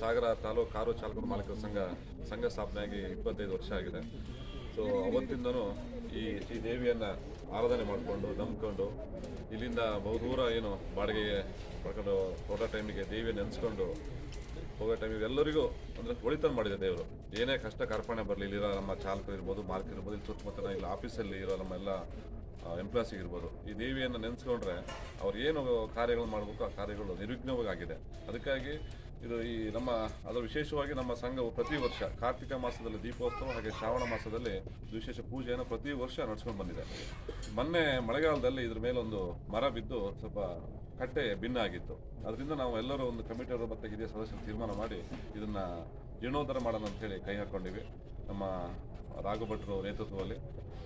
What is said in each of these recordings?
ಸಾಗರ taluk car ಚಾಲಕರ ಮಾಲೀಕರ ಸಂಘ ಸಂಘ ಸ್ಥಾಪನೆಯಾಗಿ ಇಪ್ಪತ್ತೈದು ವರ್ಷ ಆಗಿದೆ. ಸೊ ಅವತ್ತಿಂದನೂ ಈ ಶ್ರೀ ದೇವಿಯನ್ನು ಆರಾಧನೆ ಮಾಡಿಕೊಂಡು ನಂಬ್ಕೊಂಡು, ಇಲ್ಲಿಂದ ಬಹುದೂರ ಏನು ಬಾಡಿಗೆಗೆ ಪಡ್ಕೊಂಡು ಹೋಗೋ ಟೈಮಿಗೆ ದೇವಿಯನ್ನು ನೆನೆಸ್ಕೊಂಡು ಹೋಗೋ ಟೈಮಿಗೆ ಎಲ್ಲರಿಗೂ ಅಂದರೆ ಒಳಿತನ ಮಾಡಿದೆ ದೇವರು. ಏನೇ ಕಷ್ಟ ಕಾರ್ಪಣೆ ಬರಲಿ, ಇಲ್ಲಿರೋ ನಮ್ಮ ಚಾಲಕರು ಇರ್ಬೋದು ಮಾರ್ಕ್ ಇರ್ಬೋದು, ಇಲ್ಲಿ ಸುತ್ತಮುತ್ತಲ ಇಲ್ಲಿ ಆಫೀಸಲ್ಲಿ ಇರೋ ನಮ್ಮೆಲ್ಲ ಎಂಪ್ಲಾಯ್ಸಿಗೆ ಇರ್ಬೋದು, ಈ ದೇವಿಯನ್ನು ನೆನೆಸ್ಕೊಂಡ್ರೆ ಅವ್ರು ಏನು ಕಾರ್ಯಗಳು ಮಾಡಬೇಕು ಆ ಕಾರ್ಯಗಳು ನಿರ್ವಿಘ್ನವಾಗಿ ಆಗಿದೆ ಅದಕ್ಕಾಗಿ ಇದು ಈ ನಮ್ಮ ಅದರ ವಿಶೇಷವಾಗಿ ನಮ್ಮ ಸಂಘವು ಪ್ರತಿ ವರ್ಷ ಕಾರ್ತಿಕ ಮಾಸದಲ್ಲಿ ದೀಪೋತ್ಸವ ಹಾಗೆ ಶ್ರಾವಣ ಮಾಸದಲ್ಲಿ ವಿಶೇಷ ಪೂಜೆಯನ್ನು ಪ್ರತಿ ವರ್ಷ ನಡೆಸ್ಕೊಂಡು ಬಂದಿದೆ. ಮೊನ್ನೆ ಮಳೆಗಾಲದಲ್ಲಿ ಇದ್ರ ಮೇಲೊಂದು ಮರ ಬಿದ್ದು ಸ್ವಲ್ಪ ಕಟ್ಟೆ ಭಿನ್ನ ಆಗಿತ್ತು. ಅದರಿಂದ ನಾವು ಎಲ್ಲರೂ ಒಂದು ಕಮಿಟಿಯವರು ಮತ್ತೆ ಹಿರಿಯ ಸದಸ್ಯರು ತೀರ್ಮಾನ ಮಾಡಿ ಇದನ್ನ ಜೀರ್ಣೋದ್ಧಾರ ಮಾಡೋಣ ಅಂತೇಳಿ ಕೈ ಹಾಕ್ಕೊಂಡಿವಿ ನಮ್ಮ ರಾಘು ಭಟ್ರು ನೇತೃತ್ವದಲ್ಲಿ.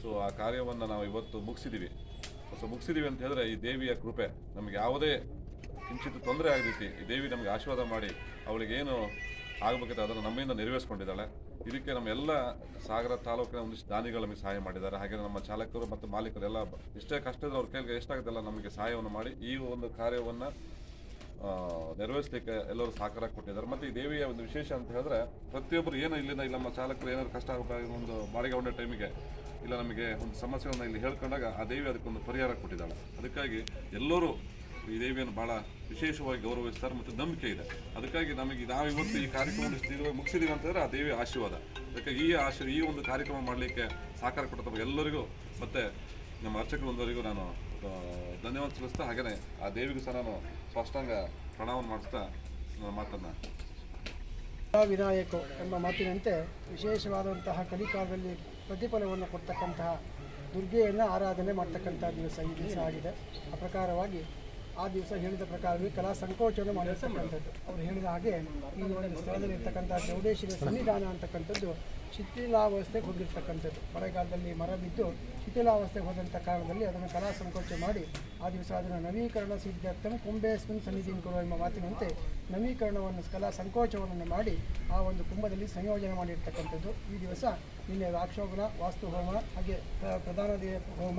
ಸೊ ಆ ಕಾರ್ಯವನ್ನು ನಾವು ಇವತ್ತು ಮುಗಿಸಿದ್ದೀವಿ ಸೊ ಮುಗಿಸಿದ್ದೀವಿ ಅಂತ ಹೇಳಿದ್ರೆ ಈ ದೇವಿಯ ಕೃಪೆ ನಮಗೆ ಯಾವುದೇ ಕಿಂಚಿತ್ ತೊಂದರೆ ಆಗ್ತೈತಿ ಈ ದೇವಿ ನಮಗೆ ಆಶೀರ್ವಾದ ಮಾಡಿ ಅವಳಿಗೇನು ಆಗಬೇಕಿತ್ತು ಅದನ್ನು ನಮ್ಮಿಂದ ನೆರವೇರಿಸ್ಕೊಂಡಿದ್ದಾಳೆ. ಇದಕ್ಕೆ ನಮ್ಮ ಎಲ್ಲ ಸಾಗರ ತಾಲೂಕಿನ ಒಂದಿಷ್ಟು ದಾನಿಗಳು ನಮಗೆ ಸಹಾಯ ಮಾಡಿದ್ದಾರೆ. ಹಾಗೆ ನಮ್ಮ ಚಾಲಕರು ಮತ್ತು ಮಾಲೀಕರು ಎಲ್ಲ ಇಷ್ಟೇ ಕಷ್ಟದ ಅವ್ರ ಕೈಗೆ ಎಷ್ಟಾಗುತ್ತಲ್ಲ ನಮಗೆ ಸಹಾಯವನ್ನು ಮಾಡಿ ಈ ಒಂದು ಕಾರ್ಯವನ್ನು ನೆರವೇರಿಸಲಿಕ್ಕೆ ಎಲ್ಲರೂ ಸಹಕಾರ ಕೊಟ್ಟಿದ್ದಾರೆ. ಮತ್ತು ಈ ದೇವಿಯ ಒಂದು ವಿಶೇಷ ಅಂತ ಹೇಳಿದ್ರೆ ಪ್ರತಿಯೊಬ್ಬರು ಏನು ಇಲ್ಲಿಂದ ಇಲ್ಲ ನಮ್ಮ ಚಾಲಕರು ಏನಾದ್ರು ಕಷ್ಟ ಒಂದು ಬಾಡಿಗೆ ಹೊಂಡ ಟೈಮಿಗೆ ಇಲ್ಲ ನಮಗೆ ಒಂದು ಸಮಸ್ಯೆಗಳನ್ನ ಇಲ್ಲಿ ಹೇಳ್ಕೊಂಡಾಗ ಆ ದೇವಿ ಅದಕ್ಕೊಂದು ಪರಿಹಾರ ಕೊಟ್ಟಿದ್ದಾಳೆ. ಅದಕ್ಕಾಗಿ ಎಲ್ಲರೂ ಈ ದೇವಿಯನ್ನು ಭಾಳ ವಿಶೇಷವಾಗಿ ಗೌರವಿಸ್ತಾರೆ ಮತ್ತು ನಂಬಿಕೆ ಇದೆ. ಅದಕ್ಕಾಗಿ ನಮಗೆ ನಾವು ಇವತ್ತು ಈ ಕಾರ್ಯಕ್ರಮ ಮುಗಿಸಿದೀವಿ ಅಂತಂದ್ರೆ ಆ ದೇವಿಯ ಆಶೀರ್ವಾದ. ಅದಕ್ಕೆ ಈ ಆಶೀರ್ವ ಈ ಒಂದು ಕಾರ್ಯಕ್ರಮ ಮಾಡಲಿಕ್ಕೆ ಸಹಕಾರ ಕೊಡ್ತಾ ಎಲ್ಲರಿಗೂ ಮತ್ತು ನಮ್ಮ ಅರ್ಚಕರೊಂದರಿಗೂ ನಾನು ಧನ್ಯವಾದ ತಿಳಿಸ್ತಾ ಹಾಗೆಯೇ ಆ ದೇವಿಗೂ ಸಹ ನಾನು ಸ್ಪಷ್ಟಾಂಗ ಪ್ರಣಾಮ ಮಾಡಿಸ್ತಾ ನನ್ನ ಮಾತನ್ನು. ವಿನಾಯಕ ಎಂಬ ಮಾತಿನಂತೆ ವಿಶೇಷವಾದಂತಹ ಕಲಿಕಾಲದಲ್ಲಿ ಪ್ರತಿಫಲವನ್ನು ಕೊಡ್ತಕ್ಕಂತಹ ದುರ್ಗೆಯನ್ನು ಆರಾಧನೆ ಮಾಡ್ತಕ್ಕಂಥ ದಿವಸ ಈ ದಿವಸ ಆಗಿದೆ. ಆ ಪ್ರಕಾರವಾಗಿ ಆ ದಿವಸ ಹೇಳಿದ ಪ್ರಕಾರವೇ ಕಲಾ ಸಂಕೋಚನ ಮಾಡಿರ್ತಕ್ಕಂಥದ್ದು. ಅವರು ಹೇಳಿದ ಹಾಗೆ ಈ ಒಂದು ಸ್ಥಳದಲ್ಲಿ ಇರ್ತಕ್ಕಂಥ ಚೌಡೇಶ್ವರಿ ಸನ್ನಿಧಾನ ಅಂತಕ್ಕಂಥದ್ದು ಶಿಥಿಲಾವಸ್ಥೆಗೆ ಹೋಗಿರ್ತಕ್ಕಂಥದ್ದು ಮಳೆಗಾಲದಲ್ಲಿ ಮರ ಬಿದ್ದು ಶಿಥಿಲಾವಸ್ಥೆಗೆ ಹೋದಂಥ ಕಾರಣದಲ್ಲಿ ಅದನ್ನು ಕಲಾ ಸಂಕೋಚ ಮಾಡಿ ಆ ದಿವಸ ಅದನ್ನು ನವೀಕರಣ ಸಿದ್ಧಾರ್ಥಂ ಕುಂಬೇಸ್ಮಿನ್ ಸನ್ನಿಧಿ ಕೊಡುವ ಎಂಬ ಮಾತಿನಂತೆ ನವೀಕರಣವನ್ನು ಕಲಾ ಸಂಕೋಚವನ್ನು ಮಾಡಿ ಆ ಒಂದು ಕುಂಭದಲ್ಲಿ ಸಂಯೋಜನೆ ಮಾಡಿರ್ತಕ್ಕಂಥದ್ದು. ಈ ದಿವಸ ನಿನ್ನೆ ರಾಕ್ಷೋಭನ ವಾಸ್ತು ಹೋಮ ಹಾಗೆ ಪ್ರ- ಪ್ರಧಾನ ದೇವ ಹೋಮ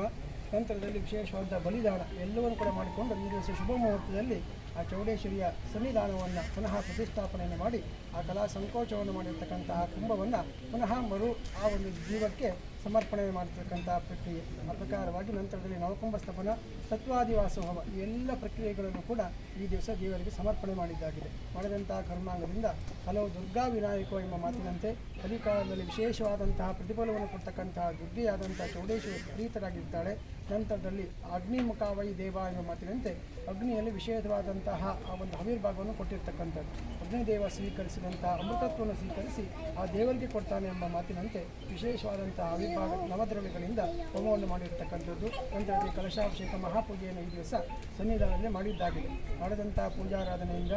ನಂತರದಲ್ಲಿ ವಿಶೇಷವಾದ ಬಲಿದಾನ ಎಲ್ಲವನ್ನು ಕೂಡ ಮಾಡಿಕೊಂಡು ಈ ದಿವಸ ಶುಭ ಮುಹೂರ್ತದಲ್ಲಿ ಆ ಚೌಡೇಶ್ವರಿಯ ಸನ್ನಿಧಾನವನ್ನು ಪುನಃ ಪ್ರತಿಷ್ಠಾಪನೆಯನ್ನು ಮಾಡಿ ಆ ಕಲಾ ಸಂಕೋಚವನ್ನು ಮಾಡಿರ್ತಕ್ಕಂತಹ ಕುಂಭವನ್ನು ಪುನಃ ಮರು ಆ ಒಂದು ಜೀವಕ್ಕೆ ಸಮರ್ಪಣೆ ಮಾಡತಕ್ಕಂಥ ಪ್ರಕ್ರಿಯೆ. ಪ್ರಕಾರವಾಗಿ ನಂತರದಲ್ಲಿ ನವಕುಂಭ ಸ್ಥಾಪನ ತತ್ವಾದಿವಾಸ ಹೋಮ. ಈ ಎಲ್ಲ ಪ್ರಕ್ರಿಯೆಗಳನ್ನು ಕೂಡ ಈ ದಿವಸ ದೇವರಿಗೆ ಸಮರ್ಪಣೆ ಮಾಡಿದ್ದಾಗಿದೆ. ಮಾಡಿದಂತಹ ಕರ್ಮಾಂಗದಿಂದ ಹಲವು ದುರ್ಗಾ ವಿನಾಯಕ ಎಂಬ ಮಾತಿನಂತೆ ಕಲಿಕಾಲದಲ್ಲಿ ವಿಶೇಷವಾದಂತಹ ಪ್ರತಿಫಲವನ್ನು ಕೊಡ್ತಕ್ಕಂತಹ ದುರ್ಗೆಯಾದಂತಹ ಚೌಡೇಶ್ವರಿ ಪ್ರೀತರಾಗಿರ್ತಾಳೆ ನಂತರದಲ್ಲಿ ಅಗ್ನಿ ಅಗ್ನಿಮುಖಾವೈ ದೇವ ಎಂಬ ಮಾತಿನಂತೆ ಅಗ್ನಿಯಲ್ಲಿ ವಿಶೇಷವಾದಂತಹ ಆ ಒಂದು ಆವಿರ್ಭಾಗವನ್ನು ಕೊಟ್ಟಿರ್ತಕ್ಕಂಥದ್ದು. ಅಗ್ನಿದೇವ ಸ್ವೀಕರಿಸಿದಂತಹ ಅಮೃತತ್ವವನ್ನು ಸ್ವೀಕರಿಸಿ ಆ ದೇವರಿಗೆ ಕೊಡ್ತಾನೆ ಎಂಬ ಮಾತಿನಂತೆ ವಿಶೇಷವಾದಂತಹ ಆವಿರ್ಭಾಗ ನವದ್ರವ್ಯಗಳಿಂದ ಹೋಮವನ್ನು ಮಾಡಿರ್ತಕ್ಕಂಥದ್ದು. ನಂತರದಲ್ಲಿ ಕಲಶಾಭಿಷೇಕ ಮಹಾಪೂಜೆಯನ್ನು ಈ ದಿವಸ ಸನ್ನಿಧಾನದಲ್ಲಿ ಮಾಡಿದ್ದಾಗಿದೆ. ಮಾಡಿದಂಥ ಪೂಜಾರಾಧನೆಯಿಂದ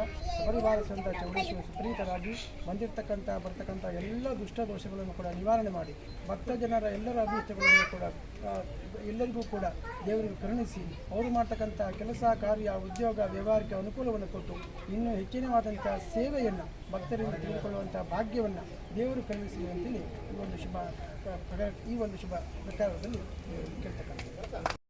ಸಂತ ಚೌಡೇಶ್ವರ ಸುಪ್ರೀತರಾಗಿ ಬಂದಿರತಕ್ಕಂಥ, ಬರ್ತಕ್ಕಂಥ ಎಲ್ಲ ದುಷ್ಟ ದೋಷಗಳನ್ನು ಕೂಡ ನಿವಾರಣೆ ಮಾಡಿ, ಭಕ್ತ ಜನರ ಎಲ್ಲರ ಅಭೀಷ್ಟಗಳನ್ನು ಕೂಡ ಎಲ್ಲರಿಗೂ ಕೂಡ ದೇವರಿಗೆ ಕರುಣಿಸಿ, ಅವರು ಮಾಡ್ತಕ್ಕಂಥ ಕೆಲಸ, ಕಾರ್ಯ, ಉದ್ಯೋಗ, ವ್ಯವಹಾರಕ್ಕೆ ಅನುಕೂಲವನ್ನು ಕೊಟ್ಟು ಇನ್ನೂ ಹೆಚ್ಚಿನವಾದಂಥ ಸೇವೆಯನ್ನು ಭಕ್ತರಿಂದ ತೆಗೆದುಕೊಳ್ಳುವಂಥ ಭಾಗ್ಯವನ್ನು ದೇವರು ಕರುಣಿಸಿ ಅಂತೇಳಿ ಈ ಒಂದು ಶುಭ, ಈ ಒಂದು ಶುಭ ಪ್ರಕಾರದಲ್ಲಿ ಕೇಳ್ತಕ್ಕಂಥದ್ದು.